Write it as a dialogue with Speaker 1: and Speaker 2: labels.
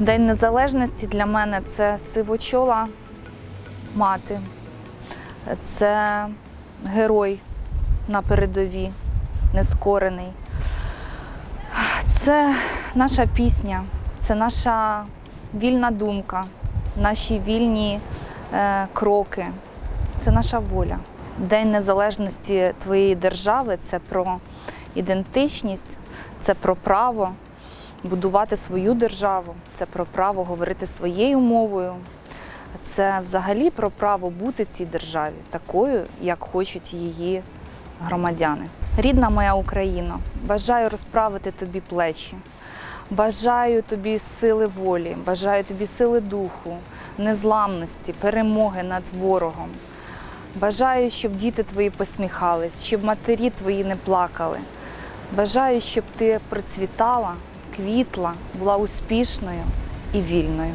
Speaker 1: День Незалежності для мене це сивочола мати, це герой на передовій, нескорений. Це наша пісня, це наша вільна думка, наші вільні е, кроки, це наша воля. День незалежності твоєї держави це про ідентичність, це про право будувати свою державу, це про право говорити своєю мовою. Це взагалі про право бути в цій державі такою, як хочуть її громадяни. Рідна моя Україна, бажаю розправити тобі плечі, бажаю тобі сили волі, бажаю тобі сили духу, незламності, перемоги над ворогом. Бажаю, щоб діти твої посміхались, щоб матері твої не плакали. Бажаю, щоб ти процвітала, квітла, була успішною і вільною.